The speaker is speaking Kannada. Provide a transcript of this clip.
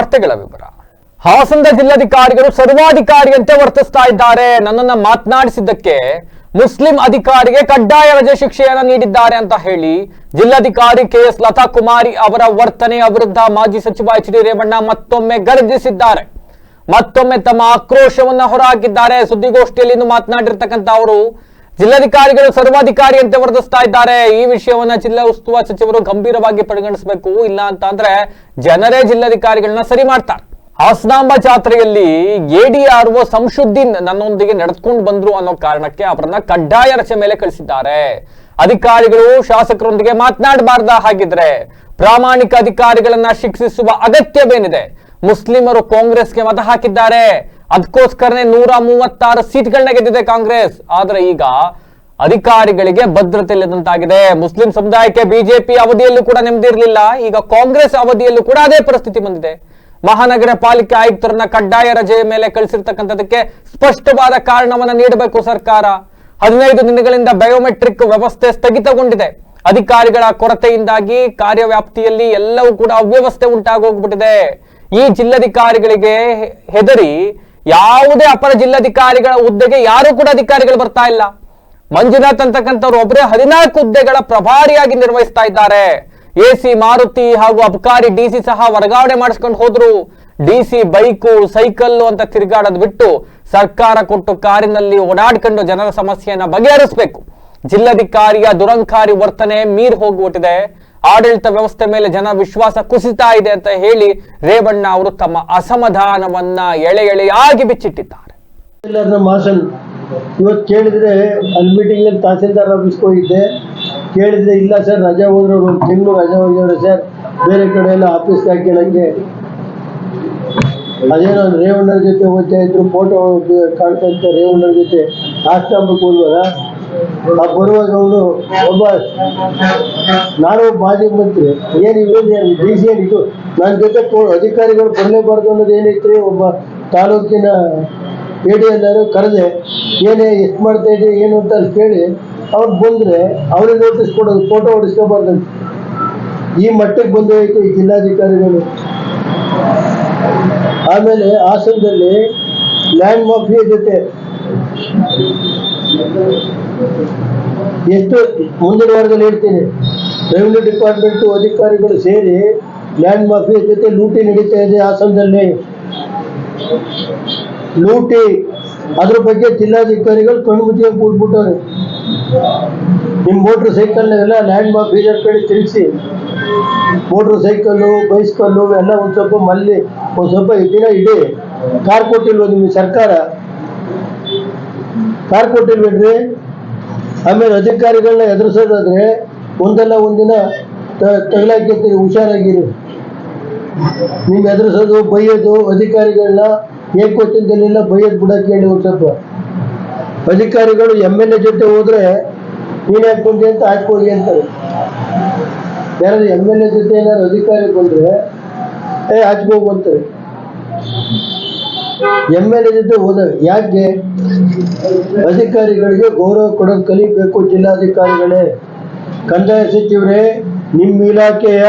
ವಾರ್ತೆಗಳ ವಿವರ. ಹಾಸನದ ಜಿಲ್ಲಾಧಿಕಾರಿಗಳು ಸರ್ವಾಧಿಕಾರಿಯಂತೆ ವರ್ತಿಸ್ತಾ ಇದ್ದಾರೆ. ನನ್ನನ್ನ ಮಾತನಾಡಿಸಿದ್ದಕ್ಕೆ ಮುಸ್ಲಿಂ ಅಧಿಕಾರಿಗೆ ಕಡ್ಡಾಯ ರಜೆ ಶಿಕ್ಷೆಯನ್ನು ನೀಡಿದ್ದಾರೆ ಅಂತ ಹೇಳಿ ಜಿಲ್ಲಾಧಿಕಾರಿ ಕೆಎಸ್ ಲತಾ ಕುಮಾರಿ ಅವರ ವರ್ತನೆಯ ವಿರುದ್ಧ ಮಾಜಿ ಸಚಿವ ಎಚ್ ಡಿ ರೇವಣ್ಣ ಮತ್ತೊಮ್ಮೆ ಗರ್ಜಿಸಿದ್ದಾರೆ. ಮತ್ತೊಮ್ಮೆ ತಮ್ಮ ಆಕ್ರೋಶವನ್ನ ಹೊರಹಾಕಿದ್ದಾರೆ. ಸುದ್ದಿಗೋಷ್ಠಿಯಲ್ಲಿ ಮಾತನಾಡಿರ್ತಕ್ಕಂಥ ಅವರು ಜಿಲ್ಲಾಧಿಕಾರಿಗಳು ಸರ್ವಾಧಿಕಾರಿಯಂತೆ ವರ್ತಿಸ್ತಾ ಇದ್ದಾರೆ. ಈ ವಿಷಯವನ್ನ ಜಿಲ್ಲಾ ಉಸ್ತುವಾರಿ ಸಚಿವರು ಗಂಭೀರವಾಗಿ ಪರಿಗಣಿಸಬೇಕು. ಇಲ್ಲ ಅಂತ ಅಂದ್ರೆ ಜನರೇ ಜಿಲ್ಲಾಧಿಕಾರಿಗಳನ್ನ ಸರಿ ಮಾಡ್ತಾರೆ. ಹಾಸನಾಂಬ ಜಾತ್ರೆಯಲ್ಲಿ ಎಡಿಆರ್ಒ ಸಂಶುದ್ದೀನ್ ನನ್ನೊಂದಿಗೆ ನಡೆದುಕೊಂಡು ಬಂದ್ರು ಅನ್ನೋ ಕಾರಣಕ್ಕೆ ಅವರನ್ನ ಕಡ್ಡಾಯ ರಚೆ ಮೇಲೆ ಕಳಿಸಿದ್ದಾರೆ. ಅಧಿಕಾರಿಗಳು ಶಾಸಕರೊಂದಿಗೆ ಮಾತನಾಡಬಾರ್ದ ಹಾಗಿದ್ರೆ ಪ್ರಾಮಾಣಿಕ ಅಧಿಕಾರಿಗಳನ್ನ ಶಿಕ್ಷಿಸುವ ಅಗತ್ಯವೇನಿದೆ? ಮುಸ್ಲಿಮರು ಕಾಂಗ್ರೆಸ್ಗೆ ಮತ ಹಾಕಿದ್ದಾರೆ. ಅದಕ್ಕೋಸ್ಕರನೇ ನೂರ ಮೂವತ್ತಾರು ಸೀಟ್ಗಳನ್ನ ಗೆದ್ದಿದೆ ಕಾಂಗ್ರೆಸ್. ಆದ್ರೆ ಈಗ ಅಧಿಕಾರಿಗಳಿಗೆ ಭದ್ರತೆ ಇಲ್ಲದಂತಾಗಿದೆ. ಮುಸ್ಲಿಂ ಸಮುದಾಯಕ್ಕೆ ಬಿಜೆಪಿ ಅವಧಿಯಲ್ಲೂ ಕೂಡ ನೆಮ್ಮದಿ ಇರಲಿಲ್ಲ ಈಗ ಕಾಂಗ್ರೆಸ್ ಅವಧಿಯಲ್ಲೂ ಕೂಡ ಅದೇ ಪರಿಸ್ಥಿತಿ ಬಂದಿದೆ. ಮಹಾನಗರ ಪಾಲಿಕೆ ಆಯುಕ್ತರನ್ನ ಕಡ್ಡಾಯ ರಜೆಯ ಮೇಲೆ ಕಳಿಸಿರ್ತಕ್ಕಂಥದಕ್ಕೆ ಸ್ಪಷ್ಟವಾದ ಕಾರಣವನ್ನ ನೀಡಬೇಕು ಸರ್ಕಾರ. ಹದಿನೈದು ದಿನಗಳಿಂದ ಬಯೋಮೆಟ್ರಿಕ್ ವ್ಯವಸ್ಥೆ ಸ್ಥಗಿತಗೊಂಡಿದೆ. ಅಧಿಕಾರಿಗಳ ಕೊರತೆಯಿಂದಾಗಿ ಕಾರ್ಯವ್ಯಾಪ್ತಿಯಲ್ಲಿ ಎಲ್ಲವೂ ಕೂಡ ಅವ್ಯವಸ್ಥೆ ಉಂಟಾಗೋಗ್ಬಿಟ್ಟಿದೆ. ಈ ಜಿಲ್ಲಾಧಿಕಾರಿಗಳಿಗೆ ಹೆದರಿ ಯಾವುದೇ ಅಪರ ಜಿಲ್ಲಾಧಿಕಾರಿಗಳ ಹುದ್ದೆಗೆ ಯಾರು ಕೂಡ ಅಧಿಕಾರಿಗಳು ಬರ್ತಾ ಇಲ್ಲ. ಮಂಜುನಾಥ್ ಅಂತಕ್ಕಂಥವ್ರು ಒಬ್ಬರೇ ಹದಿನಾಲ್ಕು ಹುದ್ದೆಗಳ ಪ್ರಭಾರಿಯಾಗಿ ನಿರ್ವಹಿಸ್ತಾ ಇದ್ದಾರೆ. ಎಸಿ ಮಾರುತಿ ಹಾಗೂ ಅಬಕಾರಿ ಡಿಸಿ ಸಹ ವರ್ಗಾವಣೆ ಮಾಡಿಸ್ಕೊಂಡು ಹೋದ್ರು. ಡಿಸಿ ಬೈಕು, ಸೈಕಲ್ಲು ಅಂತ ತಿರುಗಾಡೋದು ಬಿಟ್ಟು ಸರ್ಕಾರ ಕೊಟ್ಟು ಕಾರಿನಲ್ಲಿ ಓಡಾಡ್ಕೊಂಡು ಜನರ ಸಮಸ್ಯೆಯನ್ನ ಬಗೆಹರಿಸಬೇಕು. ಜಿಲ್ಲಾಧಿಕಾರಿಯ ದುರಂಕಾರಿ ವರ್ತನೆ ಮೀರ್ ಹೋಗ್ಬಿಟ್ಟಿದೆ. ಆಡಳಿತ ವ್ಯವಸ್ಥೆ ಮೇಲೆ ಜನ ವಿಶ್ವಾಸ ಕುಸಿತಾ ಇದೆ ಅಂತ ಹೇಳಿ ರೇವಣ್ಣ ಅವರು ತಮ್ಮ ಅಸಮಾಧಾನವನ್ನ ಎಳೆ ಎಳೆಯಾಗಿ ಬಿಚ್ಚಿಟ್ಟಿದ್ದಾರೆ ಮಾಸನ್, ಇವತ್ತು ಕೇಳಿದ್ರೆ ಅಲ್ಲಿ ಮೀಟಿಂಗಲ್ಲಿ ತಹಸೀಲ್ದಾರ್ ಕೇಳಿದ್ರೆ, ಇಲ್ಲ ಸರ್, ರಜಾ ಹೋದ್ರು ತಿಂಗಳು ರಜಾ ಹೋಗಿದ್ದಾರೆ ಸರ್. ಬೇರೆ ಕಡೆ ಎಲ್ಲ ಆಫೀಸ್ಗೆ ಹಾಕ್ಯಣಕ್ಕೆ ಅದೇನೋ ರೇವಣ್ಣರ ಜೊತೆ ಹೋಗ್ತಾ ಇದ್ರು ಫೋಟೋ ಕಾಣ್ತಾ ಇತ್ತು ರೇವಣ್ಣರ ಜೊತೆ. ಆಸ್ತಾಂಬಕ್ಕೆ ಹೋದ್ವಲ್ಲ? ಆ ಬರುವಾಗವನು ಒಬ್ಬ ನಾನು ಮಾಜಿ ಮಂತ್ರಿ, ಏನು ಏನು ಡಿ ಸಿ ಏನಿದು ನನ್ನ ಜೊತೆ ಅಧಿಕಾರಿಗಳು ಬರಲೇಬಾರ್ದು ಅನ್ನೋದು ಏನೈತ್ರಿ ಒಬ್ಬ ತಾಲೂಕಿನ ಎ ಡಿ ಎಲ್ಲರೂ ಕರೆದೆ, ಏನೇ ಎಷ್ಟು ಮಾಡ್ತಾ ಇದೆ ಏನು ಅಂತ ಅಲ್ಲಿ ಕೇಳಿ, ಅವ್ರು ಬಂದರೆ ಅವ್ರಿಗೆ ನೋಟಿಸ್ ಕೊಡೋದು ಫೋಟೋ ಹೊಡಿಸ್ಕೋಬಾರ್ದಂತ. ಈ ಮಟ್ಟಕ್ಕೆ ಬಂದೋಯ್ತು ಈ ಜಿಲ್ಲಾಧಿಕಾರಿಗಳು. ಆಮೇಲೆ ಹಾಸನದಲ್ಲಿ ಲ್ಯಾಂಡ್ ಮಾಫಿಯ ಜೊತೆ ಎಷ್ಟು ಮುಂದಿನ ವಾರದಲ್ಲಿ ಹೇಳ್ತೀನಿ. ರೆವಿನ್ಯೂ ಡಿಪಾರ್ಟ್ಮೆಂಟ್ ಅಧಿಕಾರಿಗಳು ಸೇರಿ ಲ್ಯಾಂಡ್ ಮಾಫಿಯಾ ಜೊತೆ ಲೂಟಿ ನಡೀತಾ ಇದೆ ಹಾಸನದಲ್ಲಿ. ಲೂಟಿ, ಅದ್ರ ಬಗ್ಗೆ ಜಿಲ್ಲಾಧಿಕಾರಿಗಳು ಕಣ್ಣು ಮುಚ್ಚಿಗೆ ಕೂಡ್ಬಿಟ್ಟವ್ರೆ ನಿಮ್ಮ ಮೋಟ್ರ್ ಎಲ್ಲ ಲ್ಯಾಂಡ್ ಮಾಫಿಯರ್ ಕಡೆ ತಿಳಿಸಿ ಮೋಟ್ರ್ ಸೈಕಲ್ಲು ಬೈಸ್ಕಲ್ಲು ಎಲ್ಲ ಒಂದ್ ಸ್ವಲ್ಪ ಮಲ್ಲಿ, ಒಂದ್ ಸ್ವಲ್ಪ ದಿನ ಇಡೀ, ಕಾರ್ ಕೊಟ್ಟಿಲ್ವ ನಿಮ್ಗೆ ಸರ್ಕಾರ? ಕಾರ್ ಕೊಟ್ಟಿಲ್ವೇನ್ರಿ ಆಮೇಲೆ ಅಧಿಕಾರಿಗಳನ್ನ ಎದುರಿಸೋದಾದ್ರೆ ಒಂದಲ್ಲ ಒಂದಿನ ತಗಲಾಕಿರ್ತೀರಿ, ಹುಷಾರಾಗಿರಿ. ನೀವು ಎದುರಿಸೋದು, ಬೈಯೋದು ಅಧಿಕಾರಿಗಳನ್ನ ಏಕೋಚಿಂದಲೆಲ್ಲ ಬೈಯೋದು ಬಿಡಕ್ಕೆ ಹೇಳಿ ಒಂದು ಸ್ವಲ್ಪ. ಅಧಿಕಾರಿಗಳು ಎಂ ಎಲ್ ಎ ಜೊತೆ ಹೋದ್ರೆ ನೀನು ಹಾಕೊಂಡಿ ಅಂತ ಹಾಕೊಳ್ಳಿ ಅಂತಾರೆ. ಯಾರಾದ್ರು ಎಂ ಎಲ್ ಎ ಜೊತೆ ಏನಾದ್ರು ಅಧಿಕಾರಿ ಬಂದ್ರೆ, ಏ ಹಾಚ್ಕೋಗು ಅಂತಾರೆ. ಎಂ ಎಲ್ ಎ ಜೊತೆ ಹೋದಾಗ ಯಾಕೆ? ಅಧಿಕಾರಿಗಳಿಗೆ ಗೌರವ ಕೊಡೋದು ಕಲಿಬೇಕು, ಜಿಲ್ಲಾಧಿಕಾರಿಗಳೇ. ಕಂದಾಯ ಸಚಿವರೇ, ನಿಮ್ಮ ಇಲಾಖೆಯ